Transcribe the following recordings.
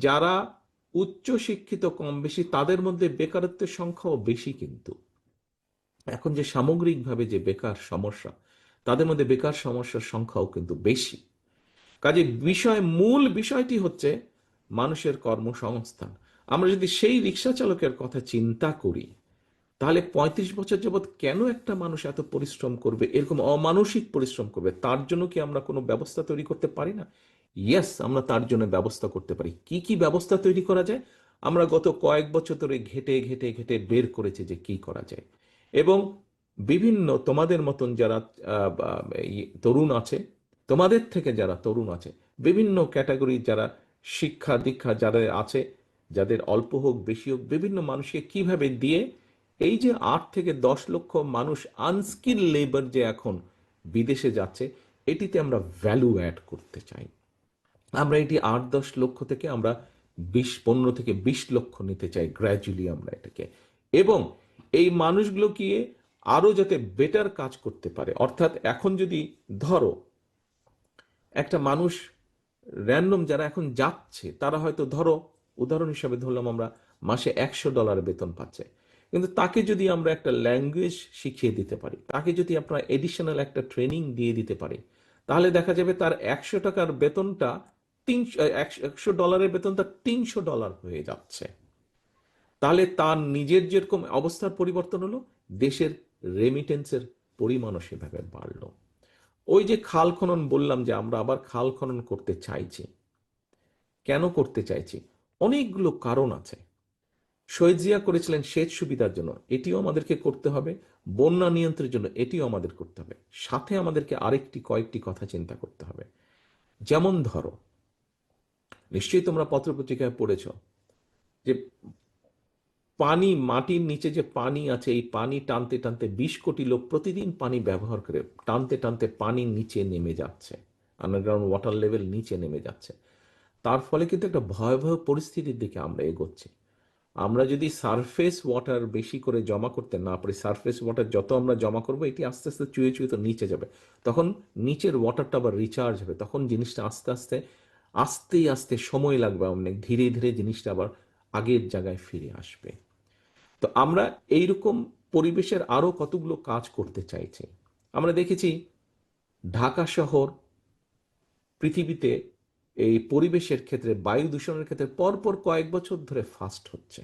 যারা উচ্চ শিক্ষিত কম বেশি তাদের মধ্যে বেকারত্বের সংখ্যাও বেশি কিন্তু। এখন যে সামগ্রিকভাবে যে বেকার সমস্যা, তাদের মধ্যে বেকার সমস্যার সংখ্যাও কিন্তু বেশি। কাজে বিষয়, মূল বিষয়টি হচ্ছে মানুষের কর্মসংস্থান। আমরা যদি সেই রিক্সা চালকের কথা চিন্তা করি, তাহলে ৩৫ বছর যাবৎ কেন একটা মানুষ এত পরিশ্রম করবে, এরকম অমানসিক পরিশ্রম করবে, তার জন্য কি আমরা কোনো ব্যবস্থা তৈরি করতে পারি না? ইয়েস আমরা তার জন্য ব্যবস্থা করতে পারি। কি কি ব্যবস্থা তৈরি করা যায়? আমরা গত কয়েক বছর ধরে ঘেটে ঘেটে ঘেটে বের করেছি যে কি করা যায়। এবং বিভিন্ন তোমাদের মতন যারা তরুণ আছে, তোমাদের থেকে যারা তরুণ আছে, বিভিন্ন ক্যাটাগরি যারা শিক্ষা, দীক্ষা যাদের আছে, যাদের অল্প হোক, বেশি হোক, বিভিন্ন মানুষকে কীভাবে দিয়ে এই যে আট থেকে দশ লক্ষ মানুষ আনস্কিল লেবার যে এখন বিদেশে যাচ্ছে, এটিতে আমরা ভ্যালু অ্যাড করতে চাই। আমরা এটি আট দশ লক্ষ থেকে আমরা বিশ, পনেরো থেকে বিশ লক্ষ নিতে চাই গ্র্যাজুয়ালি আমরা এটাকে। এবং এই মানুষগুলো গিয়ে আরও যাতে বেটার কাজ করতে পারে? অর্থাৎ এখন যদি ধরো, একটা মানুষ র্যান্ডম যারা এখন যাচ্ছে, তারা হয়তো ধরো, উদাহরণ হিসাবে ধরলাম আমরা, মাসে একশো ডলার বেতন পাচ্ছে। কিন্তু তাকে যদি আমরা একটা ল্যাঙ্গুয়েজ শিখিয়ে দিতে পারি, তাকে যদি আপনার এডিশনাল একটা ট্রেনিং দিয়ে দিতে পারি, তাহলে দেখা যাবে তার একশো টাকার বেতনটা তিনশো একশো ডলারের বেতনটা তিনশো ডলার হয়ে যাচ্ছে। তাহলে তার নিজের যেরকম অবস্থার পরিবর্তন হলো, দেশের রেমিটেন্সের পরিমাণও সেভাবে বাড়লো। ওই যে খাল খনন বললাম যে আমরা আবার খাল খনন করতে চাইছি। কেন করতে চাইছি? অনেকগুলো কারণ আছে। শহীদ জিয়া করেছিলেন সেচ সুবিধার জন্য, এটিও আমাদেরকে করতে হবে। বন্যা নিয়ন্ত্রণের জন্য, এটিও আমাদের করতে হবে। সাথে আমাদেরকে আরেকটি, কয়েকটি কথা চিন্তা করতে হবে। যেমন ধরো নিশ্চয়ই তোমরা পত্রপত্রিকায় পড়েছ যে পানি, মাটির নিচে যে পানি আছে, এই পানি টানতে টানতে বিশ কোটি লোক প্রতিদিন পানি ব্যবহার করে টানতে টানতে পানি নিচে নেমে যাচ্ছে। আন্ডারগ্রাউন্ড ওয়াটার লেভেল নিচে নেমে যাচ্ছে। তার ফলে কিন্তু একটা ভয়াবহ পরিস্থিতির দিকে আমরা এগোচ্ছি। আমরা যদি সারফেস ওয়াটার বেশি করে জমা করতে না পারি সারফেস ওয়াটার যত আমরা জমা করব, এটি আস্তে আস্তে চুয়ে চুয়ে তো নিচে যাবে। তখন নিচের ওয়াটারটা আবার রিচার্জ হবে। তখন জিনিসটা আস্তে আস্তে আস্তে আস্তে সময় লাগবে অনেক, ধীরে ধীরে জিনিসটা আবার আগের জায়গায় ফিরে আসবে। তো আমরা এইরকম পরিবেশের আরও কতগুলো কাজ করতে চাইছি। আমরা দেখেছি ঢাকা শহর পৃথিবীতে এই পরিবেশের ক্ষেত্রে, বায়ু দূষণের ক্ষেত্রে পরপর কয়েক বছর ধরে ফাস্ট হচ্ছে।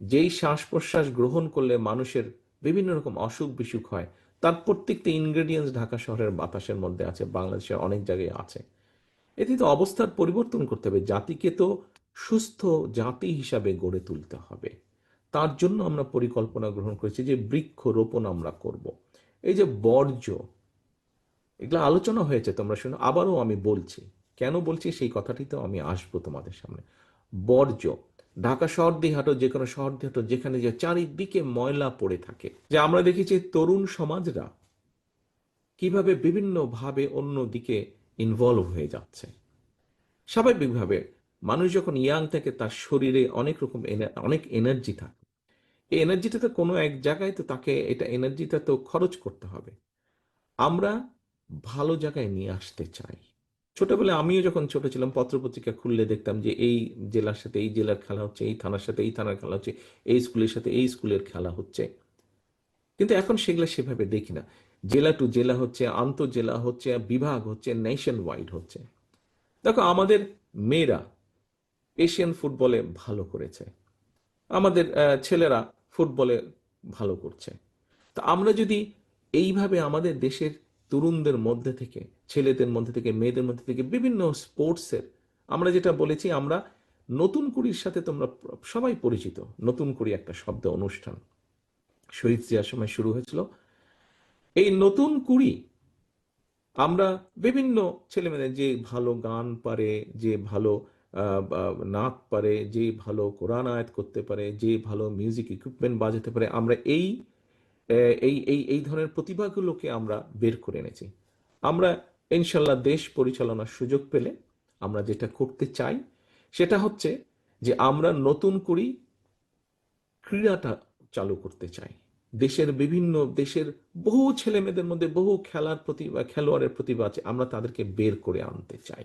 যেই শ্বাস প্রশ্বাস গ্রহণ করলে মানুষের বিভিন্ন রকম অসুখ বিসুখ হয়, তার প্রত্যেকটা ইনগ্রেডিয়েন্টস ঢাকা শহরের বাতাসের মধ্যে আছে, বাংলাদেশের অনেক জায়গায় আছে। এতে তো অবস্থার পরিবর্তন করতে হবে। জাতিকে তো সুস্থ জাতি হিসাবে গড়ে তুলতে হবে। তার জন্য আমরা পরিকল্পনা গ্রহণ করেছি যে বৃক্ষ রোপণ আমরা করব। এই যে বর্জ্য, এগুলো আলোচনা হয়েছে, তোমরা শুনো, আবারও আমি বলছি। কেন বলছি? সেই কথাটিতেও আমি আসব তোমাদের সামনে। বর্জ্য, ঢাকা শহর দিয়ে হাঁটো যে কোনো শহর দিয়ে হাঁটো যেখানে যে চারিদিকে ময়লা পড়ে থাকে। যে আমরা দেখেছি তরুণ সমাজরা কীভাবে বিভিন্নভাবে অন্য দিকে ইনভলভ হয়ে যাচ্ছে। স্বাভাবিকভাবে মানুষ যখন ইয়াং থাকে, তার শরীরে অনেক রকম অনেক এনার্জি থাকে। এই এনার্জিটা তো কোনো এক জায়গায় তো তাকে, এটা এনার্জিটা তো খরচ করতে হবে। আমরা ভালো জায়গায় নিয়ে আসতে চাই। ছোটবেলায় আমিও যখন ছোট ছিলাম, পত্রপত্রিকা খুললে দেখতাম যে, এই জেলার সাথে এই জেলার খেলা হচ্ছে, এই থানার সাথে এই থানার খেলা হচ্ছে, এই স্কুলের সাথে এই স্কুলের খেলা হচ্ছে। কিন্তু এখন সেগুলো সেভাবে দেখি না। জেলা টু জেলা হচ্ছে, আন্তঃজেলা হচ্ছে, বিভাগ হচ্ছে নেশন ওয়াইড হচ্ছে। দেখো, আমাদের মেয়েরা এশিয়ান ফুটবলে ভালো করেছে। আমাদের ছেলেরা ফুটবলে ভালো করছে। তো আমরা যদি এইভাবে আমাদের দেশের তরুণদের মধ্যে থেকে, ছেলেদের মধ্যে থেকে, মেয়েদের মধ্যে থেকে বিভিন্ন স্পোর্টসের আমরা যেটা বলেছি, আমরা নতুন কুড়ির সাথে তোমরা সবাই পরিচিত। নতুন কুড়ি একটা শব্দ অনুষ্ঠান। শহীদ জিয়ার সময় শুরু হয়েছিল। এই নতুন কুড়ি, আমরা বিভিন্ন ছেলেমেয়েদের যে ভালো গান পারে, যে ভালো নাচ পারে, যে ভালো কোরআন আয়াত করতে পারে, যে ভালো মিউজিক ইকুইপমেন্ট বাজাতে পারে, আমরা এই এই এই এই ধরনের প্রতিভাগুলোকে আমরা বের করে এনেছি। আমরা ইনশাল্লাহ দেশ পরিচালনার সুযোগ পেলে আমরা যেটা করতে চাই, সেটা হচ্ছে যে আমরা নতুন করি ক্রীড়াটা চালু করতে চাই। দেশের বিভিন্ন, দেশের বহু ছেলে মেয়েদের মধ্যে বহু খেলার প্রতিভা খেলোয়াড়ের প্রতিভা আছে, আমরা তাদেরকে বের করে আনতে চাই।